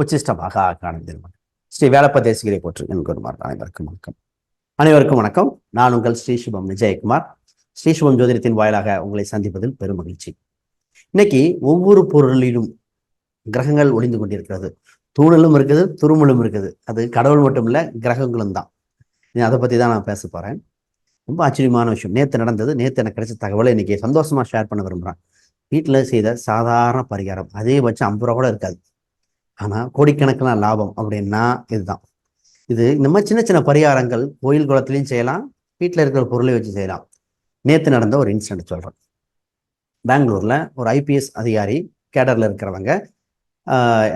உச்சிஷ்டமாக காணந்திருமன் ஸ்ரீ வேலப்ப தேசிகரை போற்று என் குருமார் அனைவருக்கும் வணக்கம். அனைவருக்கும் வணக்கம். நான் உங்கள் ஸ்ரீ சுபம் விஜயகுமார். ஸ்ரீ சுபம் ஜோதிடத்தின் வாயிலாக உங்களை சந்திப்பதில் பெரும் மகிழ்ச்சி. இன்னைக்கு ஒவ்வொரு பொருளிலும் கிரகங்கள் ஒளிந்து கொண்டிருக்கிறது. தூணலும் இருக்குது துருமலும் இருக்குது. அது கடவுள் மட்டும் இல்ல கிரகங்களும் தான். அதை பற்றி தான் நான் பேச போறேன். ரொம்ப ஆச்சரியமான விஷயம். நேற்று நடந்தது. நேற்று எனக்கு கிடைச்ச தகவலை இன்னைக்கு சந்தோஷமா ஷேர் பண்ண விரும்புகிறேன் வீட்டில் செய்த சாதாரண பரிகாரம். அதிகபட்சம் ஐம்பது ரூபா கூட இருக்காது. ஆனால் கோடிக்கணக்கான லாபம் அப்படின்னா இதுதான். இது இந்த மாதிரி சின்ன சின்ன பரிகாரங்கள் கோயில் குளத்துலையும் செய்யலாம் வீட்டில் இருக்கிற பொருளை வச்சு செய்யலாம். நேற்று நடந்த ஒரு இன்சிடென்ட் சொல்கிறேன் பெங்களூரில் ஒரு ஐபிஎஸ் அதிகாரி கேடரில் இருக்கிறவங்க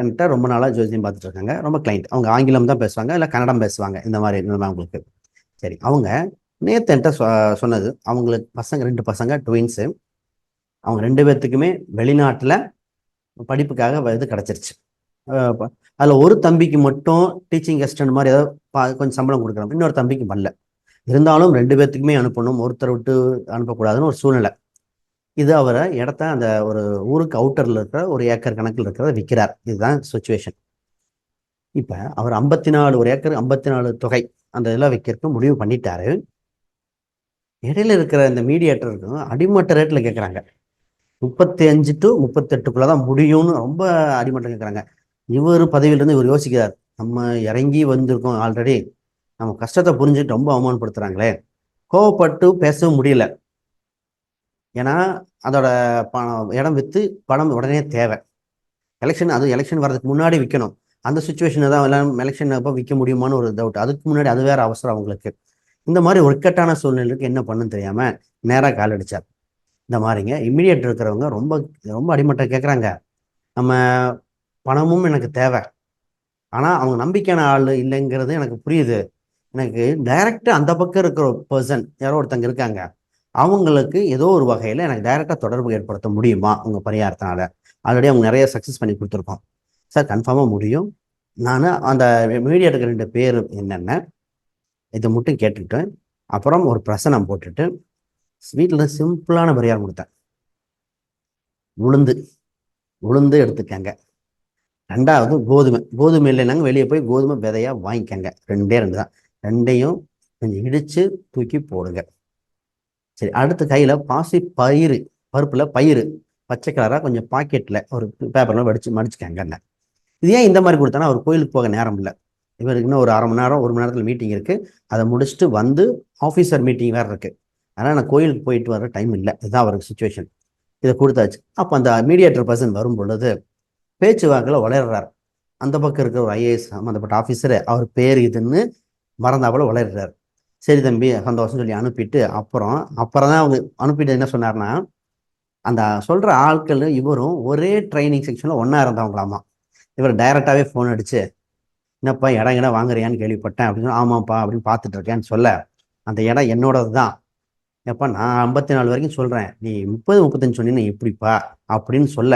என்கிட்ட ரொம்ப நாளாக ஜோசியம் பார்த்துட்டு இருக்காங்க. ரொம்ப கிளைண்ட் அவங்க ஆங்கிலம் தான் பேசுவாங்க இல்லை கன்னடம் பேசுவாங்க இந்த மாதிரி நிலைமை அவங்களுக்கு. சரி அவங்க நேற்று என்கிட்ட சொன்னது அவங்களுக்கு பசங்க ரெண்டு பசங்க ட்வின்ஸு அவங்க ரெண்டு பேர்த்துக்குமே வெளிநாட்டில் படிப்புக்காக இது கிடச்சிருச்சு. அதில் ஒரு தம்பிக்கு மட்டும் டீச்சிங் அசிஸ்டன்ட் மாதிரி ஏதாவது பா கொஞ்சம் சம்பளம் கொடுக்குறோம். இன்னொரு தம்பிக்கு வரல. இருந்தாலும் ரெண்டு பேர்த்துக்குமே அனுப்பணும். ஒருத்தர் விட்டு அனுப்பக்கூடாதுன்னு ஒரு சூழ்நிலை. இது அவரை இடத்த அந்த ஒரு ஊருக்கு அவுட்டரில் இருக்கிற ஒரு ஏக்கர் கணக்கில் இருக்கிறத விற்கிறார் இதுதான் சுச்சுவேஷன் இப்போ அவர் ஐம்பத்தி நாலு ஒரு ஏக்கர் ஐம்பத்தி நாலு தொகை அந்த இதெல்லாம் விற்கிறதுக்கு முடிவு பண்ணிட்டாரு. இடையில இருக்கிற இந்த மீடியேட்டருக்கு அடிமட்ட ரேட்டில் கேட்குறாங்க முப்பத்தி அஞ்சு டு முப்பத்தெட்டுக்குள்ளே தான் முடியும்னு ரொம்ப அடிமட்டம் கேட்குறாங்க இவர் பதவியிலிருந்து இவர் யோசிக்கிறார் நம்ம இறங்கி வந்திருக்கோம் ஆல்ரெடி நம்ம கஷ்டத்தை புரிஞ்சுட்டு ரொம்ப அவமானப்படுத்துகிறாங்களே கோவப்பட்டு பேசவும் முடியல. ஏன்னா அதோட பணம் இடம் விற்று பணம் உடனே தேவை. எலெக்ஷன் அது எலெக்ஷன் வர்றதுக்கு முன்னாடி விற்கணும் அந்த சுச்சுவேஷனை தான் எல்லாம் எலெக்ஷன் அப்போ விற்க முடியுமான்னு ஒரு டவுட் அதுக்கு முன்னாடி அது வேற அவசரம் அவங்களுக்கு. இந்த மாதிரி ஒர்க்கட்டான சூழ்நிலைக்கு என்ன பண்ணுன்னு தெரியாமல் நேராக கால் அடிச்சார். இந்த மாதிரிங்க இம்மிடியட் இருக்கிறவங்க ரொம்ப ரொம்ப அடிமட்டம் கேட்குறாங்க நம்ம பணமும் எனக்கு தேவை. ஆனால் அவங்க நம்பிக்கையான ஆள் இல்லைங்கிறது எனக்கு புரியுது. எனக்கு டைரக்டா அந்த பக்கம் இருக்கிற பர்சன் யாரோ ஒருத்தங்க இருக்காங்க. அவங்களுக்கு ஏதோ ஒரு வகையில் எனக்கு டைரெக்டாக தொடர்பு ஏற்படுத்த முடியுமா? உங்கள் பரிகாரத்தினால. ஆல்ரெடி அவங்க நிறைய சக்ஸஸ் பண்ணி கொடுத்துருக்கோம். சார் கன்ஃபார்மாக முடியும். நான் அந்த மீடியாட்டுக்கு ரெண்டு பேர் என்னென்ன இதை மட்டும் கேட்டுக்கிட்டேன் அப்புறம் ஒரு பிரசனம் போட்டுட்டு வீட்டில் சிம்பிளான பரிகாரம் கொடுத்தேன். உளுந்து. உளுந்து எடுத்துக்கங்க. ரெண்டாவது கோதுமை. கோதுமை இல்லைனாங்க வெளியே போய் கோதுமை விதையா வாங்கிக்கங்க. ரெண்டே ரெண்டு தான். ரெண்டையும் கொஞ்சம் இடிச்சு தூக்கி போடுங்க. சரி அடுத்த கையில் பாசி பயிறு பருப்பில் பயிறு. பச்சை கலராக கொஞ்சம் பாக்கெட்டில் ஒரு பேப்பரில் வடிச்சு மடிச்சுக்கங்க இது ஏன் இந்த மாதிரி கொடுத்தானா அவர் கோயிலுக்கு போக நேரம் இல்லை. இவருக்கு இன்னும் ஒரு அரை மணி நேரம் ஒரு மணி நேரத்தில் மீட்டிங் இருக்குது அதை முடிச்சுட்டு வந்து ஆஃபீஸர் மீட்டிங் வேறு இருக்குது அதனால் நான் கோயிலுக்கு போயிட்டு வர டைம் இல்லை. இதுதான் அவருக்கு சுச்சுவேஷன் இதை கொடுத்தாச்சு. அப்போ அந்த மீடியேட்டர் பர்சன் வரும் பொழுது பேச்சுவாக்கில் வளர்றார். அந்த பக்கம் இருக்கிற ஒரு ஐஏஎஸ் சம்மந்தப்பட்ட ஆஃபீஸர் அவர் பேர் இதுன்னு மறந்தாப்புல வளர்றார். சரி தம்பி சந்தோஷம் சொல்லி அனுப்பிட்டு அப்புறம் அப்புறம் தான் அவங்க அனுப்பிட்டு என்ன சொன்னார்னா அந்த சொல்கிற ஆட்கள் இவரும் ஒரே ட்ரைனிங் செக்ஷனில் ஒன்றா இருந்தவங்களாமா. இவர் டைரெக்டாகவே ஃபோன் அடிச்சு என்னப்பா இடம் இடம் வாங்குறியான்னு கேள்விப்பட்டேன். அப்படின்னு ஆமாப்பா அப்படின்னு பார்த்துட்டு இருக்கேன்னு சொல்ல அந்த இடம் என்னோடது தான். எப்பா நான் ஐம்பத்தி நாலு வரைக்கும் சொல்கிறேன் நீ முப்பது முப்பத்தஞ்சு சொன்னீங்கன்னா எப்படிப்பா? அப்படின்னு சொல்ல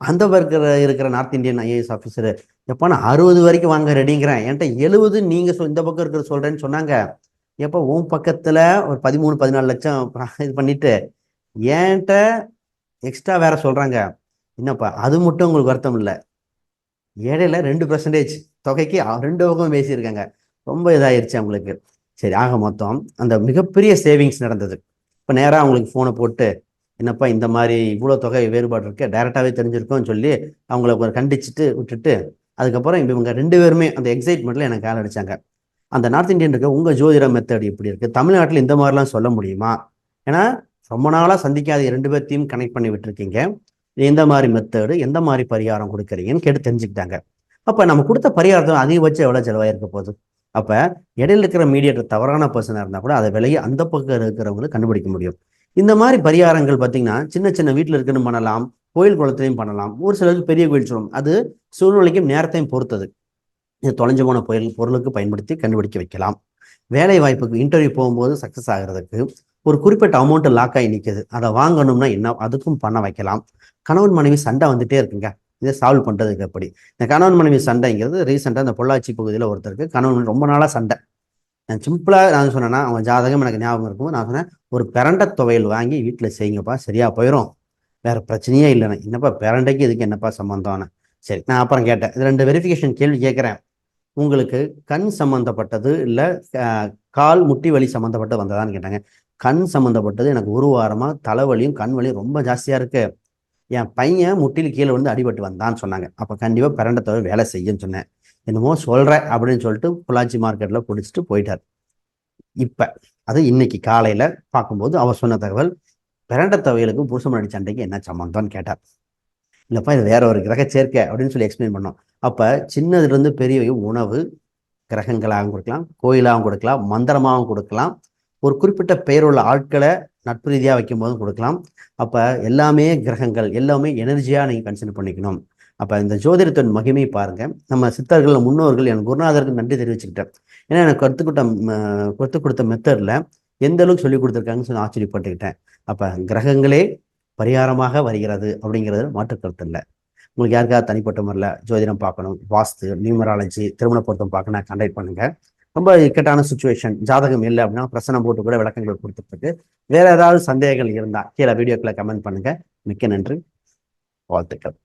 அந்த இருக்கிற இருக்கிற நார்த் இந்தியன் ஐஏஎஸ் ஆஃபீஸர் எப்போனா நான் அறுபது வரைக்கும் வாங்க ரெடிங்கிறேன் என்கிட்ட எழுபது நீங்கள் சொ இந்த பக்கம் இருக்கிற சொல்கிறேன்னு சொன்னாங்க. எப்போ உன் பக்கத்தில் ஒரு பதிமூணு பதினாலு லட்சம் இது பண்ணிட்டு ஏன்ட்ட எக்ஸ்ட்ரா வேற சொல்கிறாங்க என்னப்பா அது மட்டும் உங்களுக்கு வருத்தம் இல்லை. இடையில ரெண்டு பர்சன்டேஜ் தொகைக்கு ரெண்டு பக்கம் பேசியிருக்காங்க. ரொம்ப இதாயிருச்சு அவங்களுக்கு. சரி ஆக மொத்தம் அந்த மிகப்பெரிய சேவிங்ஸ் நடந்தது. இப்போ நேராக அவங்களுக்கு ஃபோனை போட்டு என்னப்பா இந்த மாதிரி இவ்வளோ தொகை வேறுபாடு இருக்கு டைரெக்டாகவே தெரிஞ்சிருக்கோம்னு சொல்லி அவங்கள கண்டிச்சுட்டு விட்டுட்டு அதுக்கப்புறம் இவங்க ரெண்டு பேருமே அந்த எக்ஸைட்மெண்ட்டில் எனக்கு கால் அடித்தாங்க அந்த நார்த் இந்தியன் இருக்க உங்கள் ஜோதிட மெத்தட் இப்படி இருக்குது தமிழ்நாட்டில் இந்த மாதிரிலாம் சொல்ல முடியுமா? ஏன்னா ரொம்ப நாளாக சந்திக்காத ரெண்டு பேர்த்தையும் கனெக்ட் பண்ணி விட்டுருக்கீங்க. எந்த மாதிரி மெத்தடு எந்த மாதிரி பரிகாரம் கொடுக்குறீங்கன்னு கேட்டு தெரிஞ்சுக்கிட்டாங்க. அப்போ நம்ம கொடுத்த பரிகாரத்தை அதிகபட்சம் எவ்வளோ செலவாயிருக்க போகுது? அப்போ இடையில இருக்கிற மீடியேட்டர் தவறான பர்சனாக இருந்தால் கூட அதை விலையை அந்த பக்கம் இருக்கிறவங்களுக்கு கண்டுபிடிக்க முடியும். இந்த மாதிரி பரிகாரங்கள் பார்த்தீங்கன்னா சின்ன சின்ன வீட்டில் இருக்குன்னு பண்ணலாம் கோயில் குளத்துலையும் பண்ணலாம். ஒரு சிலருக்கு பெரிய கோயில் சொல்லணும் அது சூழ்நிலைக்கும் நேரத்தையும் பொறுத்தது. இது தொலைஞ்சு போன பொருள் பொருளுக்கு பயன்படுத்தி கண்டுபிடிக்க வைக்கலாம். வேலை வாய்ப்புக்கு இன்டர்வியூ போகும்போது சக்ஸஸ் ஆகிறதுக்கு ஒரு குறிப்பிட்ட அமௌண்ட் லாக் ஆகி நிற்குது அதை வாங்கணும்னா என்ன அதுக்கும் பண்ண வைக்கலாம். கணவன் மனைவி சண்டை வந்துட்டே இருக்குங்க. இதை சால்வ் பண்ணுறதுக்கு எப்படி? இந்த கணவன் மனைவி சண்டைங்கிறது ரீசெண்டாக இந்த பொள்ளாச்சி பகுதியில் ஒருத்தருக்கு கணவன் ரொம்ப நாளாக சண்டை. நான் சிம்பிளாக நான் சொன்னேன்னா அவன் ஜாதகம் எனக்கு ஞாபகம் இருக்கும். நான் சொன்னேன் ஒரு பிரண்ட துவையல் வாங்கி வீட்டில் செய்யுங்கப்பா சரியாக போயிடும் வேறு பிரச்சனையே இல்லைண்ணே என்னப்பா பிரண்டைக்கு இதுக்கு என்னப்பா சம்மந்தம்னு சரி நான் அப்புறம் கேட்டேன். இது ரெண்டு வெரிஃபிகேஷன் கேள்வி கேட்குறேன். உங்களுக்கு கண் சம்மந்தப்பட்டது இல்லை கால் முட்டி வலி சம்மந்தப்பட்டு வந்ததான்னு கேட்டாங்க. கண் சம்மந்தப்பட்டது எனக்கு ஒரு வாரமாக தலைவலியும் கண் வலியும் ரொம்ப ஜாஸ்தியாக இருக்குது என் பையன் முட்டியில் கீழே வந்து அடிபட்டு வந்தான்னு சொன்னாங்க. அப்போ கண்டிப்பாக பிரண்டத்தவை வேலை செய்யுன்னு சொன்னேன். என்னமோ சொல்கிறேன் அப்படின்னு சொல்லிட்டு பொள்ளாச்சி மார்க்கெட்டில் பிடிச்சிட்டு போயிட்டார். இப்போ அது இன்னைக்கு காலையில் பார்க்கும்போது அவர் சொன்ன தகவல் பிரண்ட துவையலுக்கும் புருஷமணி சண்டைக்கு என்ன சம்மந்தம்னு கேட்டார். இல்லைப்பா இது வேற ஒரு கிரக சேர்க்கை அப்படின்னு சொல்லி எக்ஸ்பிளைன் பண்ணோம். அப்போ சின்னதுலேருந்து பெரிய உணவு கிரகங்களாகவும் கொடுக்கலாம் கோயிலாகவும் கொடுக்கலாம் மந்திரமாகவும் கொடுக்கலாம் ஒரு குறிப்பிட்ட பெயருள்ள ஆட்களை நட்பு ரீதியாக வைக்கும் போதும் கொடுக்கலாம். அப்போ எல்லாமே கிரகங்கள் எல்லாமே எனர்ஜியாக நீங்கள் கன்சிடர் பண்ணிக்கணும். அப்போ இந்த ஜோதிடத்தின் மகிமை பாருங்கள் நம்ம சித்தர்கள் முன்னோர்கள் எனக்கு குருநாதருக்கு நன்றி தெரிவிச்சுக்கிட்டேன். ஏன்னா எனக்கு கற்றுக்கிட்ட கற்றுக் கொடுத்த மெத்தடில் எந்த அளவுக்கு சொல்லி கொடுத்துருக்காங்கன்னு சொல்லி ஆச்சரியப்பட்டுக்கிட்டேன். அப்போ கிரகங்களே பரிகாரமாக வருகிறது அப்படிங்கிறது மாற்று கருத்து இல்லை. உங்களுக்கு யாருக்காவது தனிப்பட்ட முறையில் ஜோதிடம் பார்க்கணும் வாஸ்து நியூமராலஜி திருமண பொருத்தம் பார்க்கணும் கண்டக்ட் பண்ணுங்கள் ரொம்ப இக்கட்டான சுச்சுவேஷன் ஜாதகம் இல்லை அப்படின்னா பிரசனம் போட்டு கூட விளக்கங்கள் கொடுத்துட்டு வேற ஏதாவது சந்தேகங்கள் இருந்தால் கீழே வீடியோக்களை கமெண்ட் பண்ணுங்கள் மிக்க நன்றி. வாழ்த்துக்கள்.